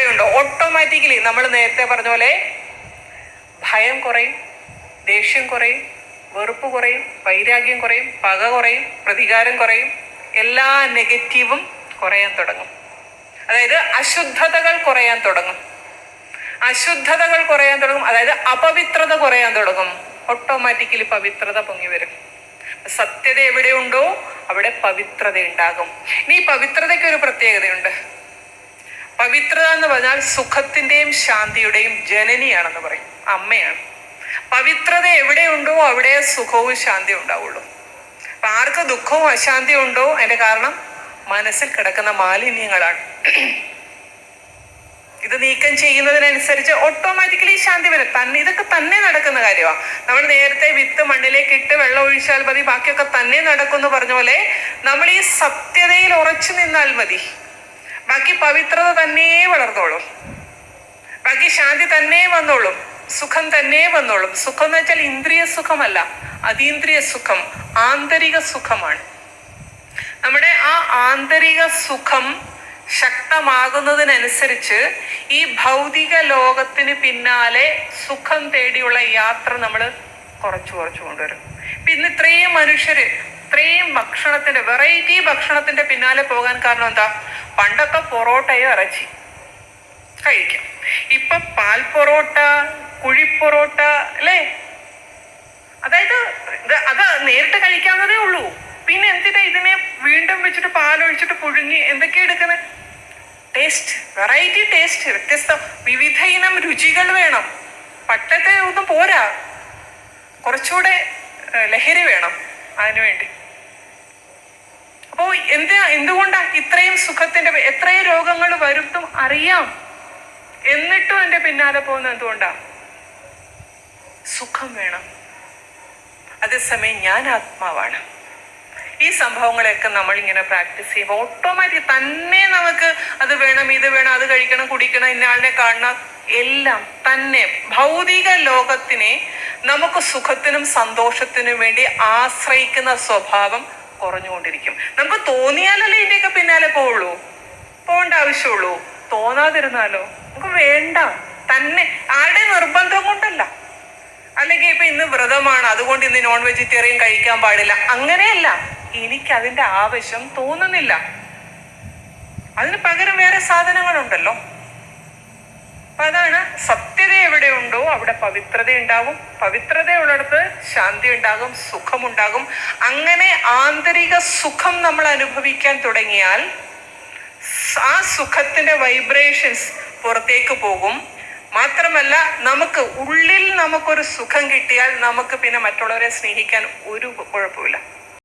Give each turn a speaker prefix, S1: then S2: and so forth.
S1: എവിടെയുണ്ടോ automatically നമ്മൾ നേരത്തെ പറഞ്ഞ പോലെ ഭയം കുറയും ദേഷ്യം കുറയും വെറുപ്പ് കുറയും വൈരാഗ്യം കുറയും പക കുറയും പ്രതികാരം കുറയും എല്ലാ നെഗറ്റീവും കുറയാൻ തുടങ്ങും. അതായത് അശുദ്ധതകൾ കുറയാൻ തുടങ്ങും. അശുദ്ധതകൾ കുറയാൻ തുടങ്ങും. അതായത് അപവിത്രത കുറയാൻ തുടങ്ങും. ഓട്ടോമാറ്റിക്കലി പവിത്രത പൊങ്ങി വരും. സത്യത എവിടെയുണ്ടോ അവിടെ പവിത്രത ഉണ്ടാകും. ഇനി ഈ പവിത്രതയ്ക്ക് ഒരു പ്രത്യേകതയുണ്ട്. പവിത്രത എന്ന് പറഞ്ഞാൽ സുഖത്തിന്റെയും ശാന്തിയുടെയും ജനനിയാണെന്ന് പറയും. അമ്മയാണ്. പവിത്രത എവിടെയുണ്ടോ അവിടെ സുഖവും ശാന്തിയും ഉണ്ടാവുള്ളൂ. അപ്പൊ ആർക്ക് ദുഃഖവും അശാന്തിയും ഉണ്ടോ അതിന്റെ കാരണം മനസ്സിൽ കിടക്കുന്ന മാലിന്യങ്ങളാണ്. ഇത് നീക്കം ചെയ്യുന്നതിനനുസരിച്ച് ഓട്ടോമാറ്റിക്കലി ശാന്തി വരും. തന്നെ ഇതൊക്കെ തന്നെ നടക്കുന്ന കാര്യമാണ് നമ്മൾ നേരത്തെ വിത്ത് മണ്ണിലേക്ക് ഇട്ട് വെള്ളം ഒഴിച്ചാൽ മതി ബാക്കിയൊക്കെ തന്നെ നടക്കുമെന്ന് പറഞ്ഞ പോലെ നമ്മൾ ഈ സത്യതയിൽ ഉറച്ചു നിന്നാൽ മതി. ബാക്കി പവിത്രത തന്നെ വളർന്നോളും. ബാക്കി ശാന്തി തന്നെ വന്നോളും. സുഖം തന്നെ വന്നോളും. സുഖം എന്ന് വെച്ചാൽ ഇന്ദ്രിയ സുഖമല്ല. അതീന്ദ്രിയ സുഖം ആന്തരിക സുഖമാണ്. നമ്മുടെ ആ ആന്തരിക സുഖം ശക്തമാകുന്നതിനനുസരിച്ച് ഈ ഭൗതിക ലോകത്തിന് പിന്നാലെ സുഖം തേടിയുള്ള യാത്ര നമ്മൾ കുറച്ചു കുറച്ചു കൊണ്ടുവരും. പിന്നെ ഇത്രയും മനുഷ്യര് ഇത്രയും ഭക്ഷണത്തിന്റെ വെറൈറ്റി ഭക്ഷണത്തിന്റെ പിന്നാലെ പോകാൻ കാരണം എന്താ? പണ്ടൊക്കെ പൊറോട്ടയോ ഇറച്ചി കഴിക്കും. ഇപ്പൊ പാൽ പൊറോട്ട കുഴി പൊറോട്ട അല്ലേ? അതായത് അത് നേരിട്ട് കഴിക്കാവുന്നതേ ഉള്ളൂ. പിന്നെ എന്തിനാ ഇതിനെ വീണ്ടും വെച്ചിട്ട് പാലൊഴിച്ചിട്ട് പുഴുങ്ങി എന്തൊക്കെയാ എടുക്കുന്നത് ടേസ്റ്റ് വെറൈറ്റി ടേസ്റ്റ് വ്യത്യസ്ത വിവിധ ഇനം രുചികൾ വേണം. പട്ടത്തെ ഒന്നും പോരാ. കുറച്ചുകൂടെ ലഹരി വേണം അതിനുവേണ്ടി അപ്പോ എന്താ എന്തുകൊണ്ടാ ഇത്രയും സുഖത്തിന്റെ എത്രയും രോഗങ്ങൾ വരുത്തും അറിയാം. എന്നിട്ടും എന്റെ പിന്നാലെ പോകുന്നത് എന്തുകൊണ്ടാ? സുഖം വേണം. അതേസമയം ഞാൻ ആത്മാവാണ്. ഈ സംഭവങ്ങളെയൊക്കെ നമ്മൾ ഇങ്ങനെ പ്രാക്ടീസ് ചെയ്യുമ്പോൾ ഓട്ടോമാറ്റിക് തന്നെ നമുക്ക് അത് വേണം ഇത് വേണം അത് കഴിക്കണം കുടിക്കണം ഇന്നയാളിനെ കാണണം. എല്ലാം തന്നെ ഭൗതിക ലോകത്തിനെ നമുക്ക് സുഖത്തിനും സന്തോഷത്തിനും വേണ്ടി ആശ്രയിക്കുന്ന സ്വഭാവം കുറഞ്ഞുകൊണ്ടിരിക്കും. നമുക്ക് തോന്നിയാലല്ലേ ഇതിന്റെയൊക്കെ പിന്നാലെ പോവുള്ളൂ. പോകേണ്ട ആവശ്യമുള്ളൂ. തോന്നാതിരുന്നാലോ? നമുക്ക് വേണ്ട. തന്നെ ആരുടെ നിർബന്ധം കൊണ്ടല്ല. അല്ലെങ്കിൽ ഇപ്പൊ ഇന്ന് വ്രതമാണ്. അതുകൊണ്ട് ഇന്ന് നോൺ വെജിറ്റേറിയൻ കഴിക്കാൻ പാടില്ല. അങ്ങനെയല്ല. എനിക്ക് അതിന്റെ ആവശ്യം തോന്നുന്നില്ല. അതിന് പകരം വേറെ സാധനങ്ങളുണ്ടല്ലോ. അതാണ് സത്യത എവിടെയുണ്ടോ അവിടെ പവിത്രത ഉണ്ടാകും പവിത്രത ഉള്ളടത്ത് ശാന്തി ഉണ്ടാകും സുഖമുണ്ടാകും. അങ്ങനെ ആന്തരിക സുഖം നമ്മൾ അനുഭവിക്കാൻ തുടങ്ങിയാൽ ആ സുഖത്തിന്റെ വൈബ്രേഷൻസ് പുറത്തേക്ക് പോകും. മാത്രമല്ല നമുക്ക് ഉള്ളിൽ നമുക്കൊരു സുഖം കിട്ടിയാൽ നമുക്ക് പിന്നെ മറ്റുള്ളവരെ സ്നേഹിക്കാൻ ഒരു കുഴപ്പമില്ല